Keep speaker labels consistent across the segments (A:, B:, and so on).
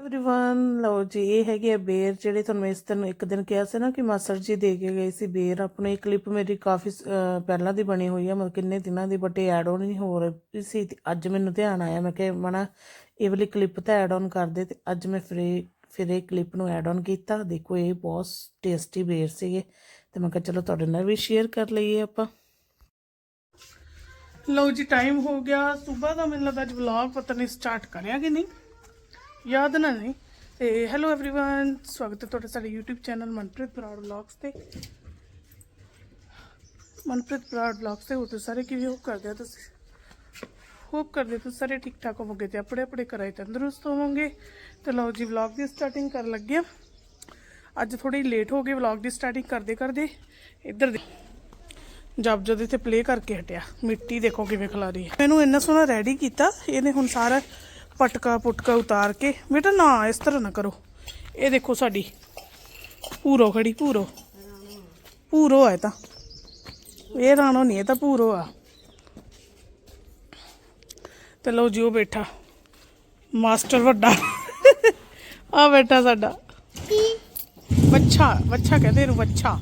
A: Everyone ਲਓ ਜੀ ਇਹ ਹੈਗੇ ਆ ਬੇਰ ਜਿਹੜੇ ਤੁਹਾਨੂੰ ਇਸ ਦਿਨ ਇੱਕ ਦਿਨ ਕਿਹਾ ਸੀ ਨਾ ਕਿ ਮਾਸਟਰ ਜੀ ਦੇ ਕੇ ਗਏ ਸੀ ਬੇਰ ਆਪਣੀ ਕਲਿੱਪ ਮੇਰੀ ਕਾਫੀ ਅਹ, ਪਹਿਲਾਂ ਦੀ ਬਣੀ ਹੋਈ ਆ ਮਤਲਬ ਕਿੰਨੇ ਦਿਨਾਂ ਦੀ ਬਟ ਇਹ ਐਡ ਆਨ ਨਹੀਂ ਹੋ ਰਹੀ ਸੀ ਤੇ ਅੱਜ ਮੈਨੂੰ ਧਿਆਨ ਆਇਆ ਮੈਂ ਕਿਹਾ ਮਣਾ ਇਹ ਵਾਲੀ ਕਲਿੱਪ ਤਾਂ ਐਡ ਆਨ ਕਰ ਦੇ ਤੇ ਅੱਜ ਮੈਂ ਫਿਰ ਇਹ ਫਿਰ ਇਹ ਕਲਿੱਪ ਨੂੰ ਐਡ ਆਨ ਕੀਤਾ ਦੇਖੋ ਇਹ ਬਹੁਤ ਟੇਸਟੀ ਬੇਰ ਸੀਗੇ ਤੇ ਮੈਂ ਕਿਹਾ ਚਲੋ ਤੁਹਾਡੇ ਨਾਲ ਵੀ ਸ਼ੇਅਰ ਕਰ ਲਈਏ ਆਪਾਂ
B: ਲਓ ਜੀ ਟਾਈਮ ਹੋ ਗਿਆ ਸਵੇਰ ਦਾ ਮੈਨੂੰ ਲੱਗਦਾ ਅੱਜ ਵਲੌਗ ਪਤਾ ਨਹੀਂ ਸਟਾਰਟ ਕਰਿਆ ਕਿ ਨਹੀਂ ਯਾਦ ਨਾ ਨਹੀਂ ਤੇ ਹੈਲੋ एवरीवन ਸਵਾਗਤ ਹੈ ਤੁਹਾਡਾ ਸਾਡੇ YouTube channel Manpreet Brar vlogs ਤੇ ਮਨਪ੍ਰੀਤ ਬਰਾੜ ਵਲੌਗਸ ਤੇ ਹੋਰ ਤੁਸੀਂ ਸਾਰੇ ਕਿਵੇਂ ਹੋ ਕਰਦੇ ਹੋ ਤੁਸੀਂ ਹੋਪ ਕਰਦੇ ਤੁਸੀਂ ਸਾਰੇ ਠੀਕ ਠਾਕ ਹੋਵੋਗੇ ਤੇ ਆਪਣੇ ਆਪਣੇ ਘਰਾਂ 'ਚ ਤੰਦਰੁਸਤ ਹੋਵੋਗੇ ਤੇ ਲਓ ਜੀ ਵਲੌਗ ਦੀ ਸਟਾਰਟਿੰਗ ਕਰਨ ਲੱਗੇ ਹਾਂ ਅੱਜ ਥੋੜੀ ਲੇਟ ਹੋ ਗਈ ਵਲੌਗ ਦੀ ਸਟਾਰਟਿੰਗ ਕਰਦੇ ਕਰਦੇ ਇੱਧਰ ਦੇ ਜਬ ਜਦ ਇੱਥੇ ਪਲੇ ਕਰਕੇ ਹਟਿਆ ਮਿੱਟੀ ਦੇਖੋ ਕਿਵੇਂ ਖਿਲਾਰੀ ਹੈ ਮੈਨੂੰ ਇੰਨਾ ਸੋਹਣਾ ਰੈਡੀ ਕੀਤਾ ਇਹਨੇ ਹੁਣ ਸਾਰਾ ਪਟਕਾ ਪੁਟਕਾ ਉਤਾਰ ਕੇ। ਬੇਟਾ ਨਾ ਇਸ ਤਰ੍ਹਾਂ ਨਾ ਕਰੋ। ਇਹ ਦੇਖੋ ਸਾਡੀ ਪੂਰੋ ਖੜੀ ਪੂਰੋ ਪੂਰੋ ਹੈ ਤਾਂ। ਇਹ ਰਾਣੋ ਨਹੀਂ ਇਹ ਤਾਂ ਪੂਰੋ ਆ। ਤੇ ਲਓ ਜੀ ਉਹ ਬੈਠਾ। ਮਾਸਟਰ ਵੱਡਾ। ਆ ਬੈਠਾ ਸਾਡਾ। ਬੱਚਾ ਬੱਚਾ ਕਹਿੰਦੇ ਇਹਨੂੰ ਬੱਚਾ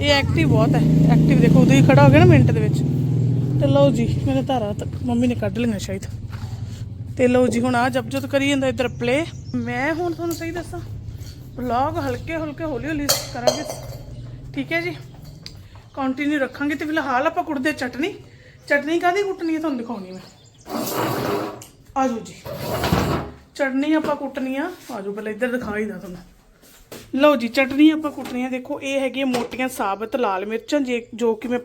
B: ਇਹ ਐਕਟਿਵ ਬਹੁਤ ਹੈ। ਐਕਟਿਵ ਦੇਖੋ ਉਦੋਂ ਹੀ ਖੜਾ ਹੋ ਗਿਆ ਨਾ ਮਿੰਟ ਦੇ ਵਿੱਚ। ਤੇ ਲਓ ਜੀ ਮੇਰੇ ਧਾਰਾ ਮੰਮੀ ਨੇ ਕੱਢ ਲਈਆਂ ਸ਼ਾਇਦ। ਤੇ ਲਓ ਜੀ, ਹੁਣ ਆ ਜਬ ਜਦ ਕਰੀ ਜਾਂਦਾ ਇੱਧਰ ਪਲੇ ਮੈਂ ਹੁਣ ਤੁਹਾਨੂੰ ਸਹੀ ਦੱਸਾਂ ਵਲੌਗ ਹਲਕੇ ਹਲਕੇ ਹੌਲੀ ਹੌਲੀ ਕਰਾਂਗੇ। ਠੀਕ ਹੈ ਜੀ? ਕੰਟੀਨਿਊ ਰੱਖਾਂਗੇ ਤੇ ਫਿਲਹਾਲ ਆਪਾਂ ਕੁੱਟਦੇ ਚਟਨੀ। ਚਟਨੀ ਕਾਦੀ ਕੁੱਟਣੀ ਹੈ ਤੁਹਾਨੂੰ ਦਿਖਾਉਣੀ ਮੈਂ। ਆਜੋ ਜੀ। ਚਟਨੀ ਆਪਾਂ ਕੁੱਟਣੀ ਆ। ਆਜੋ, ਪਹਿਲਾਂ ਇੱਧਰ ਦਿਖਾਈ ਦਾ ਤੁਹਾਨੂੰ। ਲਓ ਜੀ ਚਟਨੀ ਆਪਾਂ ਕੁੱਟਣੀ ਹੈ ਦੇਖੋ, ਇਹ ਹੈਗੀਆਂ ਮੋਟੀਆਂ ਸਾਬਤ ਲਾਲ ਮਿਰਚਾਂ, ਜੇ ਜੋ ਕਿ ਮੈਂ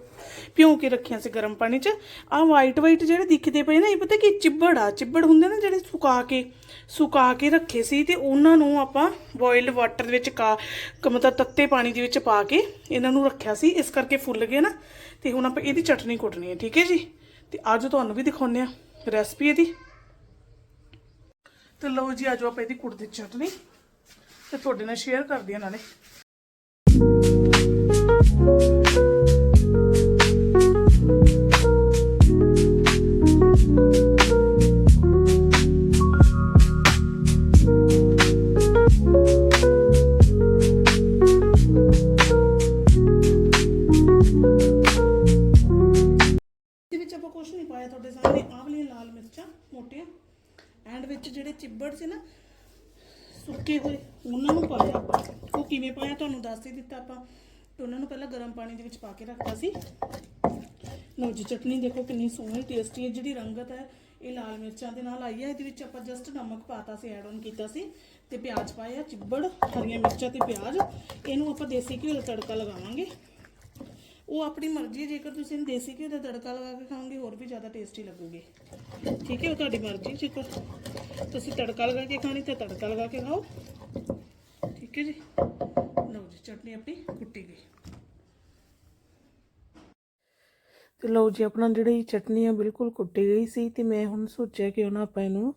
B: ਭਿਉਂ ਕੇ ਰੱਖੀਆਂ ਸੀ ਗਰਮ ਪਾਣੀ 'ਚ। ਆਹ ਵਾਈਟ ਵਾਈਟ ਜਿਹੜੇ ਦਿਖਦੇ ਪਏ ਨਾ, ਇਹ ਪਤਾ ਕੀ ਚਿੱਬੜ ਆ, ਚਿੱਬੜ ਹੁੰਦੇ ਨਾ ਜਿਹੜੇ ਸੁਕਾ ਕੇ ਸੁਕਾ ਕੇ ਰੱਖੇ ਸੀ ਤੇ ਉਹਨਾਂ ਨੂੰ ਆਪਾਂ ਬੋਇਲਡ ਵਾਟਰ ਦੇ ਵਿੱਚ ਕਾ ਮਤਲਬ ਤੱਤੇ ਪਾਣੀ ਦੇ ਵਿੱਚ ਪਾ ਕੇ ਇਹਨਾਂ ਨੂੰ ਰੱਖਿਆ ਸੀ। ਇਸ ਕਰਕੇ ਫੁੱਲ ਗਏ ਨਾ। ਤੇ ਹੁਣ ਆਪਾਂ ਇਹਦੀ ਚਟਨੀ ਕੁੱਟਣੀ ਹੈ, ਠੀਕ ਹੈ ਜੀ? ਤੇ ਅੱਜ ਤੁਹਾਨੂੰ ਵੀ ਦਿਖਾਉਂਦੇ ਆ ਰੈਸਪੀ ਇਹਦੀ। ਤੇ ਲਓ ਜੀ ਆਜੋ ਆਪਾਂ ਇਹਦੀ ਕੁੱਟਦੇ ਚਟਨੀ ਤੇ ਤੁਹਾਡੇ ਨਾਲ ਸ਼ੇਅਰ ਕਰਦੀ ਹਾਂ ਨਾਲੇ ਵਿੱਚ ਆਪਾਂ ਕੁਝ ਨਹੀਂ ਪਾਇਆ ਤੁਹਾਡੇ ਸਾਹਮਣੇ, ਆਹ ਵਾਲੀਆਂ ਲਾਲ ਮਿਰਚਾਂ ਮੋਟੀਆਂ ਐਂਡ ਵਿੱਚ ਜਿਹੜੇ ਚਿੱਬੜ ਸੀ ਨਾ ਸੁੱਕੇ ਹੋਏ, ਉਹਨਾਂ ਨੂੰ ਪਾਇਆ ਆਪਾਂ। ਉਹ ਕਿਵੇਂ ਪਾਇਆ ਤੁਹਾਨੂੰ ਦੱਸ ਹੀ ਦਿੱਤਾ ਆਪਾਂ। ਤੇ ਉਹਨਾਂ ਨੂੰ ਪਹਿਲਾਂ ਗਰਮ ਪਾਣੀ ਦੇ ਵਿੱਚ ਪਾ ਕੇ ਰੱਖਤਾ ਸੀ। ਲਓ ਜੀ, ਚਟਨੀ ਦੇਖੋ ਕਿੰਨੀ ਸੋਹਣੀ ਟੇਸਟੀ ਹੈ, ਜਿਹੜੀ ਰੰਗਤ ਹੈ, ਇਹ ਲਾਲ ਮਿਰਚਾਂ ਦੇ ਨਾਲ ਆਈ ਹੈ। ਇਹਦੇ ਵਿੱਚ ਆਪਾਂ ਜਸਟ ਨਮਕ ਪਾਤਾ ਸੀ ਐਡ ਆਨ ਕੀਤਾ ਸੀ। ਤੇ ਪਿਆਜ਼ ਪਾਇਆ, ਚਿੱਬੜ, ਹਰੀਆਂ ਮਿਰਚਾਂ ਤੇ ਪਿਆਜ਼। ਇਹਨੂੰ ਆਪਾਂ ਦੇਸੀ ਘਿਓ ਦਾ ਤੜਕਾ ਲਗਾਵਾਂਗੇ। ਉਹ ਆਪਣੀ ਮਰਜ਼ੀ ਜੇਕਰ ਤੁਸੀਂ ਇਹਨੂੰ ਦੇਸੀ ਘਿਓ ਦਾ ਤੜਕਾ ਲਗਾ ਕੇ ਖਾਓਗੇ, ਹੋਰ ਵੀ ਜ਼ਿਆਦਾ ਟੇਸਟੀ ਲੱਗੂਗੇ। ਠੀਕ ਹੈ, ਉਹ ਤੁਹਾਡੀ ਮਰਜ਼ੀ ਜੇਕਰ ਤੁਸੀਂ ਤੜਕਾ ਲਗਾ ਕੇ ਖਾਣੀ ਤਾਂ ਤੜਕਾ ਲਗਾ ਕੇ ਖਾਓ। ਠੀਕ ਹੈ ਜੀ। ਲਓ ਜੀ, ਚਟਨੀ ਆਪਣੀ ਕੁੱਟੀ ਗਈ।
A: ਤੇ ਲਓ ਜੀ, ਆਪਣਾ ਜਿਹੜੀ ਚਟਨੀ ਆ ਬਿਲਕੁਲ ਕੁੱਟੀ ਗਈ ਸੀ ਤੇ ਮੈਂ ਹੁਣ ਸੋਚਿਆ ਕਿ ਉਹਨਾਂ ਆਪਾਂ ਇਹਨੂੰ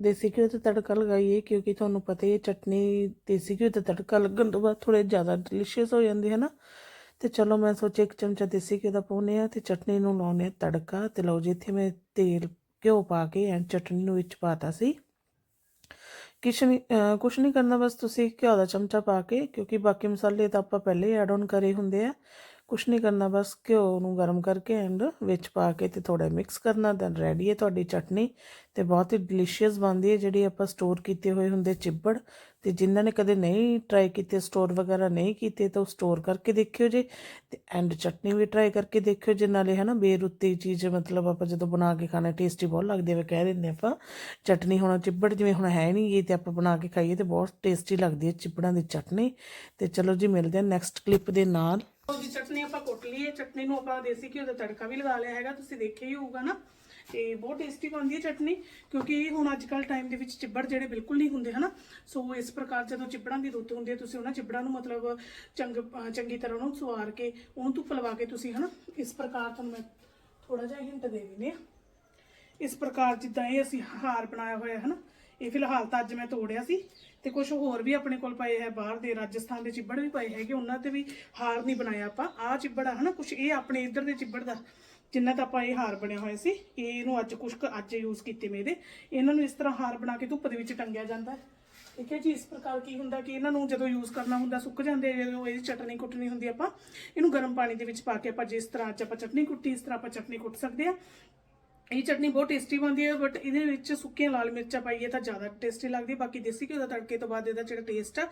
A: ਦੇਸੀ ਘਿਓ ਤੇ ਤੜਕਾ ਲਗਾਈਏ, ਕਿਉਂਕਿ ਤੁਹਾਨੂੰ ਪਤਾ ਹੀ ਹੈ ਚਟਨੀ ਦੇਸੀ ਘਿਓ ਤੇ ਤੜਕਾ ਲੱਗਣ ਤੋਂ ਬਾਅਦ ਥੋੜੇ ਜ਼ਿਆਦਾ ਡਿਲੀਸ਼ੀਅਸ ਹੋ ਜਾਂਦੀ ਹੈ ਨਾ। ਤੇ ਚਲੋ ਮੈਂ ਸੋਚਿਆ ਇੱਕ ਚਮਚਾ ਦੇਸੀ ਘਿਓ ਦਾ ਪਾਉਨੇ ਆ ਤੇ ਚਟਨੀ ਨੂੰ ਲਾਉਨੇ ਆ ਤੜਕਾ। ਤੇ ਲਓ ਜੀ, ਇੱਥੇ ਮੈਂ ਤੇਲ ਘਿਓ ਪਾ ਕੇ ਐਂਡ ਚਟਨੀ ਨੂੰ ਵਿੱਚ ਪਾਤਾ ਸੀ। ਕੁਛ ਨਹੀਂ ਕੁਛ ਨਹੀਂ ਕਰਨਾ, ਬਸ ਤੁਸੀਂ ਘਿਓ ਦਾ ਚਮਚਾ ਪਾ ਕੇ, ਕਿਉਂਕਿ ਬਾਕੀ ਮਸਾਲੇ ਤਾਂ ਆਪਾਂ ਪਹਿਲੇ ਐਡ ਆਨ ਕਰੇ ਹੁੰਦੇ ਆ। ਕੁਛ ਨਹੀਂ ਕਰਨਾ, ਬਸ ਘਿਓ ਨੂੰ ਗਰਮ ਕਰਕੇ ਐਂਡ ਵਿੱਚ ਪਾ ਕੇ ਤੇ ਥੋੜਾ ਮਿਕਸ ਕਰਨਾ ਦੈਨ ਰੈਡੀ ਹੈ ਤੁਹਾਡੀ ਚਟਨੀ ਤੇ ਬਹੁਤ ਹੀ ਡਿਲੀਸ਼ੀਅਸ ਬਣਦੀ ਹੈ ਜਿਹੜੀ ਆਪਾਂ ਸਟੋਰ ਕੀਤੇ ਹੋਏ ਹੁੰਦੇ ਚਿੱਬੜ ਤੇ ਜਿਨ੍ਹਾਂ ਨੇ ਕਦੇ ਨਹੀਂ ਟਰਾਈ ਕੀਤੇ ਸਟੋਰ ਵਗੈਰਾ ਨਹੀਂ ਕੀਤੇ ਤਾਂ ਉਹ ਸਟੋਰ ਕਰਕੇ ਦੇਖਿਓ ਜੇ ਤੇ ਐਂਡ ਚਟਨੀ ਵੀ ਟਰਾਈ ਕਰਕੇ ਦੇਖਿਓ ਜੇ ਨਾਲੇ ਹੈ ਨਾ ਬੇਰੁੱਤੀ ਚੀਜ਼ ਮਤਲਬ ਆਪਾਂ ਜਦੋਂ ਬਣਾ ਕੇ ਖਾਣਾ ਟੇਸਟੀ ਬਹੁਤ ਲੱਗਦੀ ਹੈ ਕਹਿ ਦਿੰਦੇ ਆਪਾਂ, ਚਟਨੀ ਹੁਣ ਚਿੱਬੜ ਜਿਵੇਂ ਹੁਣ ਹੈ ਨਹੀਂ ਇਹ ਤੇ ਆਪਾਂ ਬਣਾ ਕੇ ਖਾਈਏ ਤੇ ਬਹੁਤ ਟੇਸਟੀ ਲੱਗਦੀ ਹੈ ਚਿੱਬੜਾਂ ਦੀ ਚਟਨੀ ਤੇ ਚਲੋ ਜੀ ਮਿਲਦੇ ਹਾਂ ਨੈਕਸਟ ਕਲਿੱਪ ਦੇ ਨਾਲ।
B: ਲਓ ਜੀ ਚਟਨੀ ਆਪਾਂ ਕੁੱਟ ਲਈ ਹੈ ਚਟਨੀ ਨੂੰ ਆਪਾਂ ਦੇਸੀ ਘਿਓ ਦਾ ਤੜਕਾ ਵੀ ਲਗਾ ਲਿਆ ਹੈਗਾ, ਤੁਸੀਂ ਦੇਖਿਆ ਹੀ ਹੋਊਗਾ ਨਾ। ਤੇ ਬਹੁਤ ਟੇਸਟੀ ਬਣਦੀ ਹੈ ਚਟਨੀ, ਕਿਉਂਕਿ ਹੁਣ ਅੱਜ ਕੱਲ ਟਾਈਮ ਦੇ ਵਿੱਚ ਚਿੱਬੜ ਜਿਹੜੇ ਬਿਲਕੁਲ ਨਹੀਂ ਹੁੰਦੇ, ਹਨਾ। ਸੋ ਇਸ ਪ੍ਰਕਾਰ ਜਦੋਂ ਚਿੱਬੜਾਂ ਦੀ ਰੁੱਤ ਹੁੰਦੀ ਹੈ, ਤੁਸੀਂ ਉਹਨਾਂ ਚਿੱਬੜਾਂ ਨੂੰ ਮਤਲਬ ਚੰਗ ਚੰਗੀ ਤਰ੍ਹਾਂ ਉਹਨੂੰ ਸਵਾਰ ਕੇ, ਉਹਨੂੰ ਧੁੱਪ ਲਵਾ ਕੇ ਤੁਸੀਂ, ਹਨਾ। ਇਸ ਪ੍ਰਕਾਰ ਤੁਹਾਨੂੰ ਮੈਂ ਥੋੜਾ ਜਿਹਾ ਹਿੰਟ ਦੇ ਦਿੰਦੀ ਹਾਂ। ਇਸ ਪ੍ਰਕਾਰ ਜਿੱਦਾਂ ਇਹ ਅਸੀਂ ਹਾਰ ਬਣਾਇਆ ਹੋਇਆ ਹੈ ਨਾ ਇਹ ਫਿਲਹਾਲ ਤਾਂ ਅੱਜ ਮੈਂ ਤੋੜਿਆ ਸੀ ਤੇ ਕੁਝ ਹੋਰ ਵੀ ਆਪਣੇ ਕੋਲ ਪਏ ਹੈ ਬਾਹਰ ਦੇ, ਰਾਜਸਥਾਨ ਦੇ ਚਿੱਬੜ ਵੀ ਪਏ ਹੈਗੇ, ਉਹਨਾਂ ਤੇ ਵੀ ਹਾਰ ਨਹੀਂ ਬਣਾਇਆ ਆਪਾਂ। ਆਹ ਚਿੱਬੜ ਆ ਹਨਾ ਕੁਝ ਇਹ ਆਪਣੇ ਇੱਧਰ ਦੇ ਚਿੱਬੜ ਦਾ, ਜਿੰਨਾ ਤਾਂ ਆਪਾਂ ਇਹ ਹਾਰ ਬਣਿਆ ਹੋਇਆ ਸੀ, ਇਹਨੂੰ ਅੱਜ ਕੁਛ ਅੱਜ ਯੂਜ਼ ਕੀਤੇ ਮੇਰੇ ਇਹਨਾਂ ਨੂੰ ਇਸ ਤਰ੍ਹਾਂ ਹਾਰ ਬਣਾ ਕੇ ਧੁੱਪ ਦੇ ਵਿੱਚ ਟੰਗਿਆ ਜਾਂਦਾ ਠੀਕ ਹੈ ਜੀ, ਇਸ ਪ੍ਰਕਾਰ ਕੀ ਹੁੰਦਾ ਕਿ ਇਹਨਾਂ ਨੂੰ ਜਦੋਂ ਯੂਜ਼ ਕਰਨਾ ਹੁੰਦਾ, ਸੁੱਕ ਜਾਂਦੇ ਜਦੋਂ ਇਹਦੀ ਚਟਨੀ ਕੁੱਟਣੀ ਹੁੰਦੀ ਆਪਾਂ, ਇਹਨੂੰ ਗਰਮ ਪਾਣੀ ਦੇ ਵਿੱਚ ਪਾ ਕੇ ਆਪਾਂ ਜਿਸ ਤਰ੍ਹਾਂ ਅੱਜ ਆਪਾਂ ਚਟਨੀ ਕੁੱਟੀ, ਇਸ ਤਰ੍ਹਾਂ ਆਪਾਂ ਚਟਨੀ ਕੁੱਟ ਸਕਦੇ ਆ। ਇਹ ਚਟਨੀ ਬਹੁਤ ਟੇਸਟੀ ਬਣਦੀ ਹੈ ਬਟ ਇਹਦੇ ਵਿੱਚ ਸੁੱਕੀਆਂ ਲਾਲ ਮਿਰਚਾਂ ਪਾਈਏ ਤਾਂ ਜ਼ਿਆਦਾ ਟੇਸਟੀ ਲੱਗਦੀ ਹੈ। ਬਾਕੀ ਦੇਸੀ ਘਿਓ ਦਾ ਤੜਕੇ ਤੋਂ ਬਾਅਦ ਇਹਦਾ ਜਿਹੜਾ ਟੇਸਟ ਆ,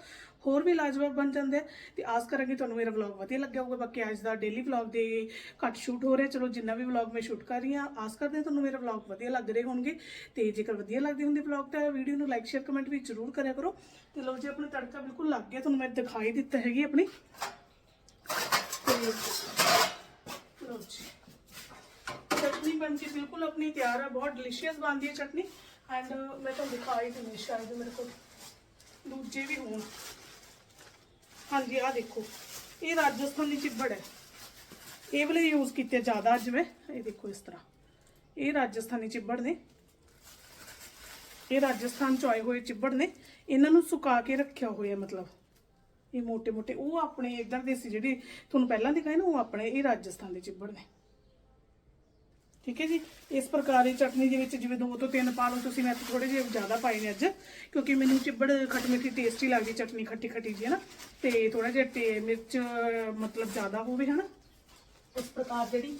B: ਹੋਰ ਵੀ ਲਾਜਵਾਬ ਬਣ ਜਾਂਦਾ ਹੈ। ਤੇ ਆਸ ਕਰਾਂਗੇ ਤੁਹਾਨੂੰ ਮੇਰਾ ਵਲੌਗ ਵਧੀਆ ਲੱਗਿਆ ਹੋਊਗਾ। ਬਾਕੀ ਅੱਜ ਦਾ ਡੇਲੀ ਵਲੌਗ ਦੇ ਘੱਟ ਸ਼ੂਟ ਹੋ ਰਿਹਾ। ਚਲੋ ਜਿੰਨਾ ਵੀ ਵਲੌਗ ਮੈਂ ਸ਼ੂਟ ਕਰ ਰਹੀ ਹਾਂ, ਆਸ ਕਰਦੇ ਹਾਂ ਤੁਹਾਨੂੰ ਮੇਰਾ ਵਲੌਗ ਵਧੀਆ ਲੱਗ ਰਹੇ ਹੋਣਗੇ। ਤੇ ਜੇਕਰ ਵਧੀਆ ਲੱਗਦੇ ਹੁੰਦੇ ਵਲੌਗ ਤਾਂ ਵੀਡੀਓ ਨੂੰ ਲਾਈਕ ਸ਼ੇਅਰ ਕਮੈਂਟ ਵੀ ਜ਼ਰੂਰ ਕਰਿਆ ਕਰੋ। ਤੇ ਲਓ ਜੀ, ਆਪਣਾ ਤੜਕਾ ਬਿਲਕੁਲ ਲੱਗ ਗਿਆ। ਤੁਹਾਨੂੰ ਮੈਂ ਦਿਖਾਈ ਦਿੱਤਾ ਹੈਗੀ ਆਪਣੀ। ਤੇ ਲਓ ਜੀ। चटनी बनके बिल्कुल अपनी तैयार है, बहुत डिलीशियस बन दी है चटनी। एंड uh, मैं तो दिखाई तो थी शायद मेरे को दूजे भी हो। हाँ जी, आ देखो। ये राजस्थानी चिबड़ है। ये वाले यूज़ किए ज़्यादा अज मैं। ये देखो इस तरह। ये राजस्थानी चिबड़ ने। यह राजस्थान चो आए हुए चिबड़ ने। इन्हों सुखा के रखे हुए मतलब। ये मोटे मोटे वो अपने इधर देसी जी थोन पहला दिखाए ना वो अपने ये राजस्थान के चिबड़ ने। ਠੀਕ ਹੈ ਜੀ? ਇਸ ਪ੍ਰਕਾਰ ਦੀ ਚਟਨੀ ਦੇ ਵਿੱਚ ਜਿਵੇਂ ਦੋ ਤੋਂ ਤਿੰਨ ਪਾ ਲਓ, ਤੁਸੀਂ ਮੈਂ ਥੋੜੇ ਜਿਹੇ ਜ਼ਿਆਦਾ ਪਾਏ ਨੇ ਅੱਜ, ਕਿਉਂਕਿ ਮੈਨੂੰ ਚਿੱਬੜ ਖੱਟ ਮਿੱਠੀ ਟੇਸਟੀ ਲੱਗਦੀ ਚਟਨੀ ਖੱਟੀ ਖੱਟੀ ਜੀ ਹੈ ਨਾ ਤੇ ਥੋੜਾ ਜਿਹਾ ਟੇ ਮਿਰਚ, ਮਤਲਬ ਜ਼ਿਆਦਾ ਹੋਵੇ ਹੈ ਨਾ ਇਸ ਪ੍ਰਕਾਰ ਜਿਹੜੀ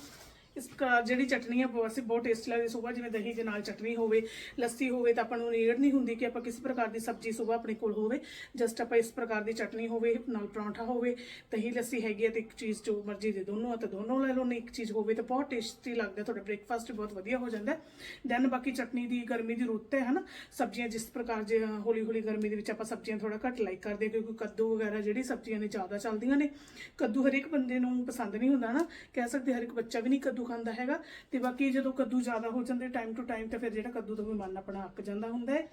B: ਇਸ ਪ੍ਰਕਾਰ ਜਿਹੜੀ ਚਟਨੀ ਆ, ਬਹੁਤ ਸੀ ਬਹੁਤ ਟੇਸਟੀ ਲੱਗਦੀ ਸਵੇਰ, ਜਿਵੇਂ ਦਹੀਂ ਦੇ ਨਾਲ ਚਟਨੀ ਹੋਵੇ, ਲੱਸੀ ਹੋਵੇ, ਤਾਂ ਆਪਾਂ ਨੂੰ ਨੀਡ ਨਹੀਂ ਹੁੰਦੀ ਕਿ ਆਪਾਂ ਕਿਸੇ ਪ੍ਰਕਾਰ ਦੀ ਸਬਜ਼ੀ ਸਵੇਰ ਆਪਣੇ ਕੋਲ ਹੋਵੇ। ਜਸਟ ਆਪਾਂ ਇਸ ਪ੍ਰਕਾਰ ਦੀ ਚਟਨੀ ਹੋਵੇ, ਨਾਲ ਪਰੌਂਠਾ ਹੋਵੇ, ਦਹੀਂ ਲੱਸੀ ਹੈਗੀ ਹੈ ਤੇ ਇੱਕ ਚੀਜ਼ ਜੋ ਮਰਜ਼ੀ ਦੇ ਦੋਨੋਂ ਆ, ਤਾਂ ਦੋਨੋਂ ਲੈ ਲਓ, ਨਹੀਂ ਇੱਕ ਚੀਜ਼ ਹੋਵੇ ਤਾਂ ਬਹੁਤ ਟੇਸਟੀ ਲੱਗਦਾ, ਤੁਹਾਡਾ ਬ੍ਰੇਕਫਾਸਟ ਵੀ ਬਹੁਤ ਵਧੀਆ ਹੋ ਜਾਂਦਾ। ਦੈਨ ਬਾਕੀ ਚਟਨੀ ਦੀ, ਗਰਮੀ ਦੀ ਰੁੱਤ ਹੈ, ਹਨਾ? ਸਬਜ਼ੀਆਂ ਜਿਸ ਪ੍ਰਕਾਰ ਜੇ ਹੌਲੀ ਹੌਲੀ ਗਰਮੀ ਦੇ ਵਿੱਚ ਆਪਾਂ ਸਬਜ਼ੀਆਂ ਥੋੜਾ ਘੱਟ ਲਾਈਕ ਕਰਦੇ ਹਾਂ ਕਿਉਂਕਿ ਕੱਦੂ ਵਗੈਰਾ ਜਿਹੜੀ ਸਬਜ਼ੀਆਂ ਨੇ ਜ਼ਿਆਦਾ ਚੱਲਦੀਆਂ ਨੇ। ਕੱਦੂ ਹਰ ਇੱਕ ਬੰਦੇ ਨੂੰ ਪਸੰਦ ਨਹੀਂ ਹੁੰਦਾ ਨਾ ਕਹਿ ਸਕਦੇ ਹਰ ਇੱਕ ਬੱਚਾ ਵੀ ਨਹੀਂ ਕੱਦੂ ਖਾਂਦਾ ਹੈਗਾ ਤੇ ਬਾਕੀ ਜਦੋਂ ਕੱਦੂ ਜ਼ਿਆਦਾ ਹੋ ਜਾਂਦੇ ਟਾਈਮ ਟੂ ਟਾਈਮ ਤੇ ਫਿਰ ਜਿਹੜਾ ਕੱਦੂ ਤੋਂ ਵੀ ਮਨ ਆਪਣਾ ਅੱਕ ਜਾਂਦਾ ਹੁੰਦਾ ਹੈ।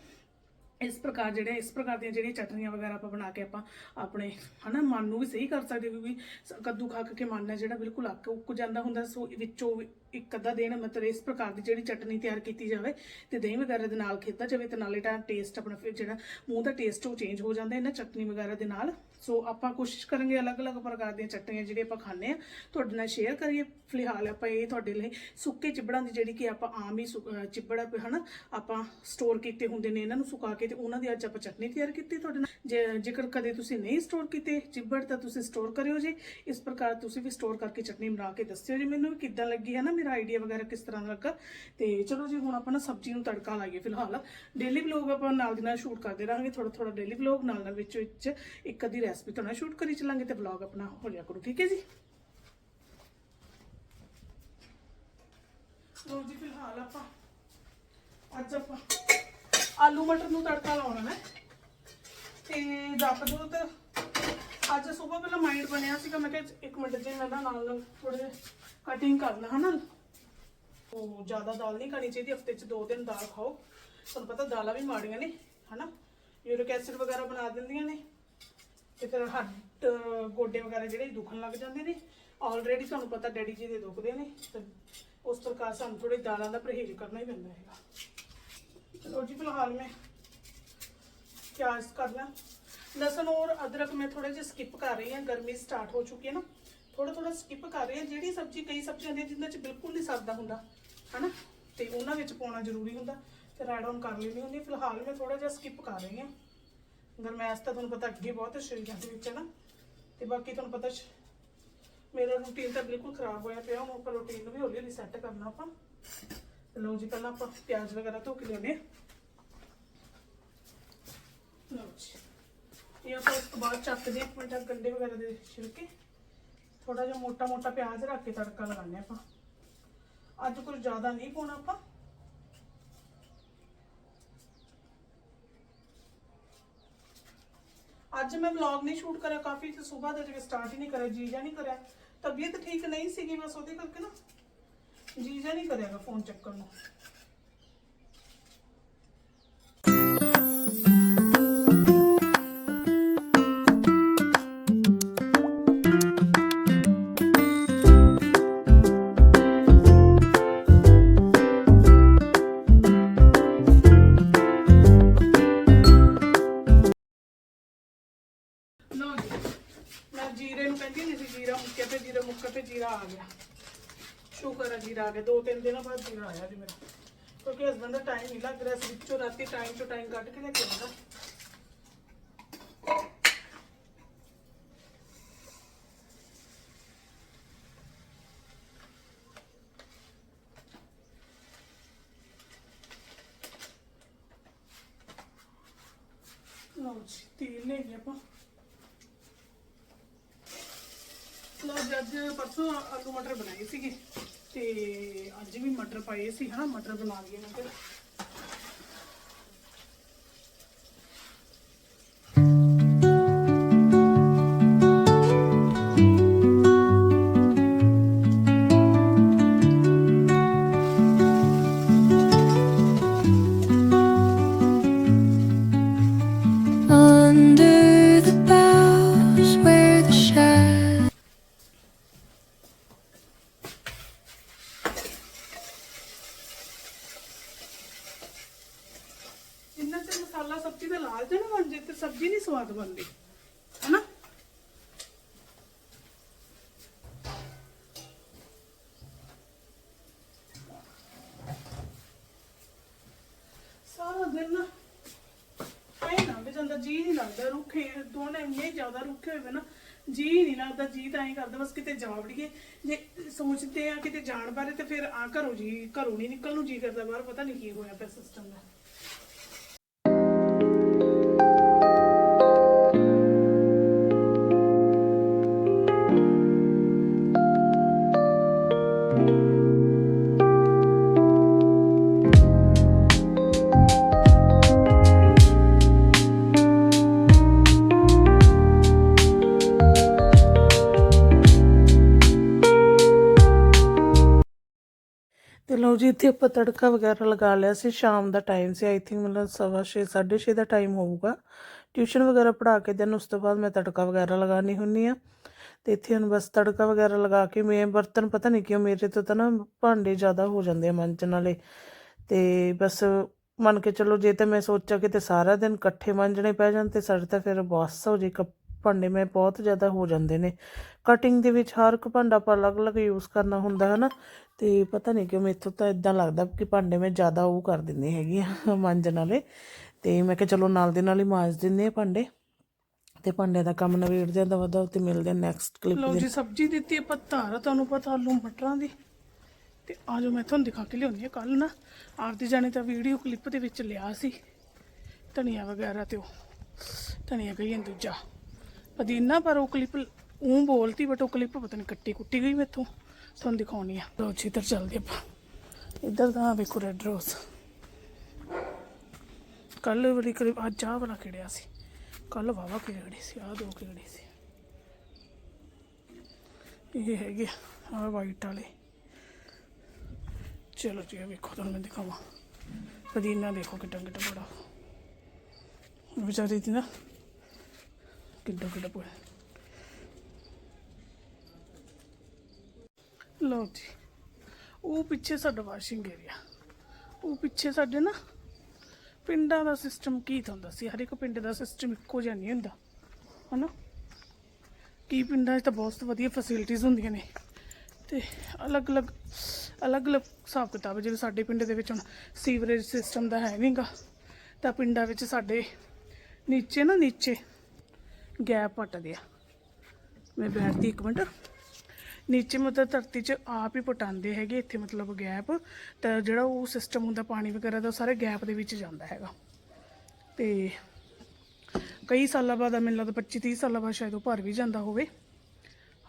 B: ਇਸ ਪ੍ਰਕਾਰ ਜਿਹੜੇ ਇਸ ਪ੍ਰਕਾਰ ਦੀਆਂ ਜਿਹੜੀਆਂ ਚਟਨੀਆਂ ਵਗੈਰਾ ਆਪਾਂ ਬਣਾ ਕੇ ਆਪਾਂ ਆਪਣੇ, ਹਨਾ, ਮਨ ਨੂੰ ਵੀ ਸਹੀ ਕਰ ਸਕਦੇ ਕਿਉਂਕਿ ਕੱਦੂ ਖਾ ਕੇ ਮਨ ਹੈ ਜਿਹੜਾ ਬਿਲਕੁਲ ਅੱਕ ਉੱਕ ਜਾਂਦਾ ਹੁੰਦਾ, ਸੋ ਵਿੱਚੋਂ ਵੀ ਇੱਕ ਅੱਧਾ ਦੇਣ ਮਤਲਬ ਇਸ ਪ੍ਰਕਾਰ ਦੀ ਜਿਹੜੀ ਚਟਨੀ ਤਿਆਰ ਕੀਤੀ ਜਾਵੇ ਤੇ ਦਹੀਂ ਵਗੈਰਾ ਦੇ ਨਾਲ ਖੇਤਾ ਜਾਵੇ ਤੇ ਨਾਲੇ ਤਾਂ ਟੇਸਟ ਆਪਣਾ ਫਿਰ ਜਿਹੜਾ ਮੂੰਹ ਦਾ ਟੇਸਟ ਉਹ ਚੇਂਜ ਹੋ ਜਾਂਦਾ, ਇਹਨਾਂ ਚਟਨੀ ਵਗੈਰਾ ਦੇ ਨਾਲ। ਸੋ ਆਪਾਂ ਕੋਸ਼ਿਸ਼ ਕਰਾਂਗੇ ਅਲੱਗ-ਅਲੱਗ ਪ੍ਰਕਾਰ ਦੀਆਂ ਚਟਨੀਆਂ ਜਿਹੜੀਆਂ ਆਪਾਂ ਖਾਂਦੇ ਆ ਤੁਹਾਡੇ ਨਾਲ ਸ਼ੇਅਰ ਕਰੀਏ। ਫਿਲਹਾਲ ਆਪਾਂ ਇਹ ਤੁਹਾਡੇ ਲਈ ਸੁੱਕੇ ਚਿਬੜਾਂ ਦੀ ਜਿਹੜੀ ਕਿ ਆਪਾਂ ਆਮ ਹੀ ਸੁ- ਅਹ ਚਿਬੜ ਹਨਾ, ਆਪਾਂ ਸਟੋਰ ਕੀਤੇ ਹੁੰਦੇ ਨੇ, ਇਹਨਾਂ ਨੂੰ ਸੁਕਾ ਕੇ ਤੇ ਉਹਨਾਂ ਦੀ ਅੱਜ ਆਪਾਂ ਚਟਨੀ ਤਿਆਰ ਕੀਤੀ ਤੁਹਾਡੇ ਨਾਲ। ਜੇ- ਜੇਕਰ ਕਦੇ ਤੁਸੀਂ ਨਹੀਂ ਸਟੋਰ ਕੀਤੇ ਚਿਬੜ, ਤਾਂ ਤੁਸੀਂ ਸਟੋਰ ਕਰਿਓ ਜੀ। ਇਸ ਪ੍ਰਕਾਰ ਤੁਸੀਂ ਵੀ ਸਟੋਰ ਕਰਕੇ ਚਟਨੀ ਬਣਾ ਕੇ ਦੱਸਿਓ ਜੀ ਮੈਨੂੰ ਵੀ ਕਿੱਦਾਂ ਲੱਗੀ ਹੈ ਨਾ ਮੇਰਾ ਆਈਡੀਆ ਵਗੈਰਾ ਕਿਸ ਤਰ੍ਹਾਂ ਦਾ ਲੱਗਾ। ਤੇ ਚਲੋ ਜੀ, ਹੁਣ ਆਪਾਂ ਨਾ ਸਬਜ਼ੀ ਨੂੰ ਤੜਕਾ ਲਾਈਏ ਫਿਲਹਾਲ। ਡੇਲੀ ਵਲੌਗ ਆਪਾਂ ਨਾਲ ਦੀ ਨਾਲ ਸ਼ੂਟ ਕਰਦੇ ਰਹਾਂਗੇ। ਥੋੜਾ ਥੋੜਾ ਡੇਲੀ ਵਲੌਗ ਨਾਲ ਨਾਲ ਵਿੱਚ ਵਿੱਚ ਇੱਕ ਅੱਧੀ ਰੈਸਪੀ ਤੁਹਾਡਾ ਸ਼ੂਟ ਕਰੀ ਚੱਲਾਂਗੇ ਤੇ ਵਲੌਗ ਆਪਣਾ ਹੋ ਜਾਇਆ ਕਰੂ, ਠੀਕ ਹੈ ਜੀ? ਲੋ ਜੀ, ਫਿਲਹਾਲ ਆਪਾਂ, ਅੱਜ ਆਪਾਂ ਆਲੂ ਮਟਰ ਨੂੰ ਤੜਕਾ ਲਾਉਣਾ ਹੈ ਤੇ ਦੱਸ ਦੋ ਅੱਜ ਸਵੇਰ ਪਹਿਲਾਂ ਮਾਈਂਡ ਬਣਿਆ ਸੀਗਾ, ਮੈਂ ਕਿਹਾ ਇੱਕ ਮਿੰਟ ਜੇ ਮੈਂ ਨਾ ਨਾਲ ਥੋੜੇ ਕਟਿੰਗ ਕਰ ਲਾਂ, ਹਨਾ? ਉਹ ਜ਼ਿਆਦਾ ਦਾਲ ਨਹੀਂ ਖਾਣੀ ਚਾਹੀਦੀ, ਹਫ਼ਤੇ 'ਚ ਦੋ ਦਿਨ ਦਾਲ ਖਾਓ। ਤੁਹਾਨੂੰ ਪਤਾ ਦਾਲਾਂ ਵੀ ਮਾੜੀਆਂ ਨੇ, ਹਨਾ? ਯੂਰਿਕ ਐਸਿਡ ਵਗੈਰਾ ਬਣਾ ਦਿੰਦੀਆਂ ਨੇ। ਤੇ ਫਿਰ ਹੱਡ ਗੋਡੇ ਵਗੈਰਾ ਜਿਹੜੇ ਦੁਖਣ ਲੱਗ ਜਾਂਦੇ ਨੇ ਆਲਰੇਡੀ ਤੁਹਾਨੂੰ ਪਤਾ ਡੈਡੀ ਜੀ ਦੇ ਦੁਖਦੇ ਨੇ, ਤੇ ਉਸ ਪ੍ਰਕਾਰ ਸਾਨੂੰ ਥੋੜੀ ਦਾਲਾਂ ਦਾ ਪਰਹੇਜ਼ ਕਰਨਾ ਹੀ ਪੈਂਦਾ ਹੈਗਾ। ਚਲੋ ਜੀ, ਫਿਲਹਾਲ ਮੈਂ ਪਿਆਜ਼ ਕਰਨਾ ਲਸਣ ਔਰ ਅਦਰਕ ਮੈਂ ਥੋੜੇ ਜਿਹਾ ਸਕਿਪ ਕਰ ਰਹੀ ਹਾਂ, ਗਰਮੀ ਸਟਾਰਟ ਹੋ ਚੁੱਕੀ ਹੈ ਨਾ। ਥੋੜਾ ਥੋੜਾ ਸਕਿਪ ਕਰ ਰਹੀ ਹਾਂ। ਜਿਹੜੀ ਸਬਜ਼ੀ, ਕਈ ਸਬਜ਼ੀਆਂ ਨੇ ਜਿੰਨਾਂ 'ਚ ਬਿਲਕੁਲ ਨਹੀਂ ਸਰਦਾ ਹੁੰਦਾ, ਹਨਾ? ਤੇ ਉਹਨਾਂ ਵਿੱਚ ਪਾਉਣਾ ਜ਼ਰੂਰੀ ਹੁੰਦਾ ਫਿਰ ਐਡ ਆਨ ਕਰ ਲੈਣੀ ਹੁੰਦੀ ਫਿਲਹਾਲ ਮੈਂ ਥੋੜਾ ਜਿਹਾ ਸਕਿਪ ਕਰ ਰਹੀ ਹਾਂ। ਗਰਮੈਸ਼ ਤਾਂ ਤੁਹਾਨੂੰ ਪਤਾ ਅੱਗੇ ਬਹੁਤ ਹੈ ਸਰੀਰਾਂ ਦੇ ਵਿੱਚ ਹੈ ਨਾ ਤੇ ਬਾਕੀ ਤੁਹਾਨੂੰ ਪਤਾ ਸ਼- ਮੇਰਾ ਰੂਟੀਨ ਤਾਂ ਬਿਲਕੁਲ ਖਰਾਬ ਹੋਇਆ ਪਿਆ ਹੁਣ ਆਪਾਂ ਰੂਟੀਨ ਨੂੰ ਵੀ ਹੌਲੀ ਹੌਲੀ ਸੈੱਟ ਕਰਨਾ ਆਪਾਂ ਤੇ ਲਓ ਜੀ ਪਹਿਲਾਂ ਆਪਾਂ ਪਿਆਜ਼ ਵਗੈਰਾ ਧੋ ਕੇ ਲਿਆਉਂਦੇ ਹਾਂ ਲਓ ਜੀ ਇਹ ਆਪਾਂ ਇਸ ਤੋਂ ਬਾਅਦ ਚੱਕਦੇ ਹਾਂ ਇੱਕ ਮਿੰਟ ਗੰਡੇ ਵਗੈਰਾ ਦੇ ਛਿਲਕੇ ਥੋੜਾ ਜਿਹਾ ਮੋਟਾ ਮੋਟਾ ਪਿਆਜ਼ ਰੱਖ ਕੇ ਤੜਕਾ ਲਗਾਉਂਦੇ ਹਾਂ ਆਪਾਂ ਅੱਜ ਕੁਝ ਜ਼ਿਆਦਾ ਨਹੀਂ ਪਾਉਣਾ ਆਪਾਂ ਅੱਜ ਮੈਂ ਵਲੌਗ ਨਹੀਂ ਸ਼ੂਟ ਕਰਿਆ ਕਾਫੀ, ਤੇ ਸਵੇਰ ਦਾ ਜਿਵੇਂ ਸਟਾਰਟ ਹੀ ਨਹੀਂ ਕਰਿਆ ਜੀ ਜੀਜਾ ਨਹੀਂ ਕਰਿਆ। ਤਬੀਅਤ ਠੀਕ ਨਹੀਂ ਸੀਗੀ ਬਸ ਉਹਦੇ ਕਰਕੇ ਨਾ ਜੀ ਜੀਜਾ ਨਹੀਂ ਕਰਿਆਗਾ ਫੋਨ ਚੱਕਣ ਨੂੰ। ਆ ਕੇ ਦੋ ਤਿੰਨ ਦਿਨਾਂ ਬਾਅਦ ਜੀ ਆਇਆ ਜੀ ਮੇਰਾ। ਕਿਉਂਕਿ ਹਸਬੰਦ ਦਾ ਟਾਈਮ ਨਹੀਂ ਲੱਗ ਰਿਹਾ ਸੀ ਵਿੱਚੋਂ ਰਾਤੀ ਟਾਈਮ ਤੋਂ ਟਾਈਮ ਕੱਢ ਕੇ ਲੈ ਕੇ ਆਉਂਦਾ। ਲਓ ਜੀ ਤੇਲ ਲੈ ਗਏ ਆਪਾਂ। ਲਓ ਜੀ, ਅੱਜ ਪਰਸੋਂ ਆਲੂ ਮਟਰ ਬਣਾਏ ਸੀਗੇ। ਤੇ ਅੱਜ ਵੀ ਮਟਰ ਪਾਏ ਸੀ ਹਨਾ? ਮਟਰ ਬਣਾ ਲਈਏ ਮੈਂ ਕਿਹਾ ਇੰਨਾ ਤੇ ਮਸਾਲਾ ਸਬਜ਼ੀ ਦਾ ਲਾਲ ਜਿਹਾ ਬਣ ਜੇ ਤੇ ਸਬਜ਼ੀ ਨਹੀਂ ਸਵਾਦ ਬਣਦੀ, ਹਨਾ? ਸਾਰਾ ਦਿਨ ਨਾ ਐ ਨਾ ਵੀ ਜਾਂਦਾ, ਜੀ ਨਹੀਂ ਲੱਗਦਾ ਰੁੱਖੇ, ਦੋਨੇ ਇੰਨੇ ਜ਼ਿਆਦਾ ਰੁੱਖੇ ਹੋਏ ਨਾ, ਜੀ ਨਹੀਂ ਲੱਗਦਾ, ਜੀ ਤਾਂ ਐਂ ਕਰਦਾ, ਬਸ ਕਿਤੇ ਜਾ ਵੜੀਏ, ਜੇ ਸੋਚਦੇ ਆ ਕਿਤੇ ਜਾਣ ਬਾਰੇ ਤੇ ਫਿਰ ਆ ਘਰੋਂ ਜੀ, ਘਰੋਂ ਨਹੀਂ ਨਿਕਲ ਨੂੰ ਜੀ ਕਰਦਾ ਬਾਹਰ, ਪਤਾ ਨਹੀਂ ਕੀ ਹੋਇਆ ਪਿਆ ਸਿਸਟਮ ਦਾ।
A: ਤੇ ਲਓ ਜੀ ਇੱਥੇ ਆਪਾਂ ਤੜਕਾ ਵਗੈਰਾ ਲਗਾ ਲਿਆ ਸੀ ਸ਼ਾਮ ਦਾ ਟਾਈਮ ਸੀ ਆਈ ਥਿੰਕ ਮਤਲਬ ਸਵਾ ਛੇ, ਸਾਢੇ ਛੇ ਦਾ ਟਾਈਮ ਹੋਊਗਾ। ਟਿਊਸ਼ਨ ਵਗੈਰਾ ਪੜ੍ਹਾ ਕੇ ਦਿਨ ਉਸ ਤੋਂ ਬਾਅਦ ਮੈਂ ਤੜਕਾ ਵਗੈਰਾ ਲਗਾਉਣੀ ਹੁੰਨੀ ਆ ਤੇ ਇੱਥੇ ਹੁਣ ਬਸ ਤੜਕਾ ਵਗੈਰਾ ਲਗਾ ਕੇ ਮੈਂ ਬਰਤਨ ਪਤਾ ਨਹੀਂ ਕਿਉਂ ਮੇਰੇ ਤੋਂ ਤਾਂ ਨਾ ਭਾਂਡੇ ਜ਼ਿਆਦਾ ਹੋ ਜਾਂਦੇ ਆ ਮਾਂਜਣ ਵਾਲੇ ਤੇ ਬਸ ਮੰਨ ਕੇ ਚੱਲੋ ਜੇ ਤਾਂ ਮੈਂ ਸੋਚਾਂ ਕਿ ਤੇ ਸਾਰਾ ਦਿਨ ਇਕੱਠੇ ਮਾਂਜਣੇ ਪੈ ਜਾਣ ਤੇ ਸਾਡੇ ਤਾਂ ਫਿਰ ਬਸ ਹੋ ਜੇ ਕੱਪ- ਭਾਂਡੇ ਮੈਂ ਬਹੁਤ ਜ਼ਿਆਦਾ ਹੋ ਜਾਂਦੇ ਨੇ। ਕਟਿੰਗ ਦੇ ਵਿੱਚ ਹਰ ਇੱਕ ਭਾਂਡਾ ਆਪਾਂ ਅਲੱਗ-ਅਲੱਗ ਯੂਜ਼ ਕਰਨਾ ਹੁੰਦਾ ਹੈ ਨਾ ਤੇ ਪਤਾ ਨਹੀਂ ਕਿਉਂ ਮੈਥੋਂ ਤਾਂ ਇਦਾਂ ਲੱਗਦਾ ਕਿ ਭਾਂਡੇ ਮੈਂ ਜ਼ਿਆਦਾ ਉਹ ਕਰ ਦਿੰਦੀ ਹੈਗੀ ਆ ਮਾਂਜਣ ਵਾਲੇ। ਤੇ ਮੈਂ ਕਿਹਾ ਚਲੋ ਨਾਲ ਦੇ ਨਾਲ ਹੀ ਮਾਂਜ ਦਿੰਦੇ ਆ ਭਾਂਡੇ। ਤੇ ਭਾਂਡੇ ਦਾ ਕੰਮ ਨਵੇੜਦੇ ਆ ਦਵਾ ਦਵ ਤੇ ਮਿਲਦੇ ਆ ਨੈਕਸਟ ਕਲਿੱਪ
B: ਲਓ
A: ਦੇ।
B: ਜੀ ਸਬਜ਼ੀ ਦਿੱਤੀ ਆਪਾਂ ਧਾਰ ਤੁਹਾਨੂੰ ਪਤਾ ਆਲੂ ਮਟਰਾਂ ਦੀ। ਤੇ ਆ ਜੋ ਮੈਂ ਤੁਹਾਨੂੰ ਦਿਖਾ ਕੇ ਲਿਆਉਣੀ ਆ ਕੱਲ ਨਾ। ਆਪਦੀ ਜਾਣੇ ਤਾਂ ਵੀਡੀਓ ਕਲਿੱਪ ਦੇ ਵਿੱਚ ਲਿਆ ਸੀ। ਧਨੀਆ ਵਗੈਰਾ ਤੇ ਉਹ। ਧਨੀਆ ਕਹੀ ਜਾਂਦਾ ਦੂਜਾ। ਪੁਦੀਨਾ ਪਰ ਉਹ ਕਲਿੱਪ ਉਹ ਬੋਲਤੀ ਬਟ ਉਹ ਕਲਿੱਪ ਪਤਾ ਨਹੀਂ ਕੱਟੀ ਕੁੱਟੀ ਗਈ ਮੈਥੋਂ। ਤੁਹਾਨੂੰ ਦਿਖਾਉਣੀ ਆ। ਲਓ ਜੀ, ਇੱਧਰ ਚੱਲਦੇ ਆਪਾਂ। ਇੱਧਰ ਦਾ ਵੇਖੋ ਰੈਡ ਰੋਜ਼ ਕੱਲ ਵਾਲੀ ਕਲਿੱਪ ਅੱਜ ਆਹ ਵਾਲਾ ਕਿਹੜਿਆ ਸੀ? ਕੱਲ ਵਾਵਾ ਕਿਹੜੀ ਸੀ, ਆਹ ਦੋ ਕਿਹੜੀ ਸੀ? ਇਹ ਹੈਗੇ ਆ ਵਾਈਟ ਵਾਲੇ। ਚਲੋ ਜੀ ਵੇਖੋ, ਤੁਹਾਨੂੰ ਮੈਂ ਦਿਖਾਵਾਂ। ਪਦੀਨਾ ਦੇਖੋ ਕਿੱਡਾ ਕਿੱਡਾ ਬੜਾ। ਵਿਚਾਰੀ ਦੀ ਨਾ ਕਿੱਡਾ ਕਿੱਡਾ ਬੜਾ ਲਓ ਜੀ, ਉਹ ਪਿੱਛੇ ਸਾਡਾ ਵਾਸ਼ਿੰਗ ਏਰੀਆ ਉਹ ਪਿੱਛੇ ਸਾਡੇ ਨਾ ਪਿੰਡਾਂ ਦਾ ਸਿਸਟਮ ਕੀ ਹੁੰਦਾ ਸੀ? ਹਰ ਇੱਕ ਪਿੰਡ ਦਾ ਸਿਸਟਮ ਇੱਕੋ ਜਿਹਾ ਨਹੀਂ ਹੁੰਦਾ। ਹਨਾ? ਕੀ ਪਿੰਡਾਂ 'ਚ ਤਾਂ ਬਹੁਤ ਵਧੀਆ ਫੈਸਿਲਿਟੀਆਂ ਹੁੰਦੀਆਂ ਨੇ। ਤੇ ਅਲੱਗ-ਅਲੱਗ ਅਲੱਗ-ਅਲੱਗ ਹਿਸਾਬ ਕਿਤਾਬ ਜਿਵੇਂ ਸਾਡੇ ਪਿੰਡ ਦੇ ਵਿੱਚ ਹੁਣ ਸੀਵਰੇਜ ਸਿਸਟਮ ਦਾ ਹੈ ਨਹੀਂਗਾ ਤਾਂ ਪਿੰਡਾਂ ਵਿੱਚ ਸਾਡੇ ਨੀਚੇ ਨਾ ਨੀਚੇ ਗੈਪ ਪੱਟਦੇ ਆ ਮੈਂ ਬੈਠਦੀ ਇੱਕ ਮਿੰਟ। ਨੀਚੇ ਮਤਲਬ ਧਰਤੀ 'ਚ ਆਪ ਹੀ ਪਟਾਉਂਦੇ ਹੈਗੇ, ਇੱਥੇ ਮਤਲਬ ਗੈਪ। ਤਾਂ ਜਿਹੜਾ ਉਹ ਸਿਸਟਮ ਹੁੰਦਾ ਪਾਣੀ ਵਗੈਰਾ ਦਾ, ਉਹ ਸਾਰੇ ਗੈਪ ਦੇ ਵਿੱਚ ਜਾਂਦਾ ਹੈਗਾ। ਤੇ ਕਈ ਸਾਲਾਂ ਬਾਅਦ, ਮੈਨੂੰ ਲੱਗਦਾ 25 30 ਸਾਲਾਂ ਬਾਅਦ ਸ਼ਾਇਦ ਉਹ ਭਰ ਵੀ ਜਾਂਦਾ ਹੋਵੇ।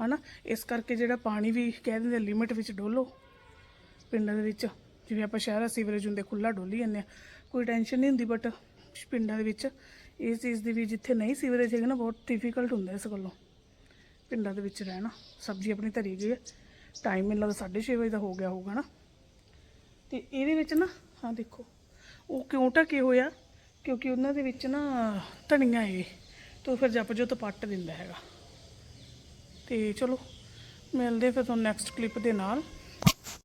B: ਹਨਾ? ਇਸ ਕਰਕੇ ਜਿਹੜਾ ਪਾਣੀ ਵੀ ਕਹਿ ਦਿੰਦੇ ਲਿਮਿਟ ਵਿੱਚ ਡੋਲੋ। ਪਿੰਡਾਂ ਦੇ ਵਿੱਚ, ਜਿਵੇਂ ਆਪਾਂ ਸ਼ਹਿਰਾਂ ਸੀਵਰੇਜ ਹੁੰਦੇ ਖੁੱਲਾ ਡੋਲੀ ਜਾਂਦੇ ਆ। ਕੋਈ ਟੈਨਸ਼ਨ ਨਹੀਂ ਹੁੰਦੀ ਬਟ ਪਿੰਡਾਂ ਦੇ ਵਿੱਚ ਇਸ ਚੀਜ਼ ਦੀ ਵੀ ਜਿੱਥੇ ਨਹੀਂ ਸੀਵਰੇਜ ਹੈਗਾ ਨਾ, ਬਹੁਤ ਡਿਫਿਕਲਟ ਹੁੰਦਾ ਇਸ ਗੱਲੋਂ। ਪਿੰਡਾਂ ਦੇ ਵਿੱਚ ਰਹਿਣਾ, ਸਬਜ਼ੀ ਆਪਣੀ ਧਰੀ ਗਈ ਹੈ। ਟਾਈਮ ਮੈਨੂੰ ਲੱਗਦਾ 6:30 ਵਜੇ ਦਾ ਹੋ ਗਿਆ ਹੋਊਗਾ ਨਾ। ਤੇ ਇਹਦੇ ਵਿੱਚ ਨਾ, ਹਾਂ ਦੇਖੋ, ਉਹ ਕਿਉਂ ਢਕੇ ਹੋਇਆ ਕਿਉਂਕਿ ਉਹਨਾਂ ਦੇ ਵਿੱਚ ਨਾ ਧਨੀਆ ਏ, ਤੋਂ ਫਿਰ ਜਪ ਜੋ ਪੱਟ ਦਿੰਦਾ ਹੈਗਾ। ਤੇ ਚਲੋ, ਮਿਲਦੇ ਫਿਰ ਤੁਹਾਨੂੰ ਨੈਕਸਟ ਕਲਿੱਪ ਦੇ ਨਾਲ।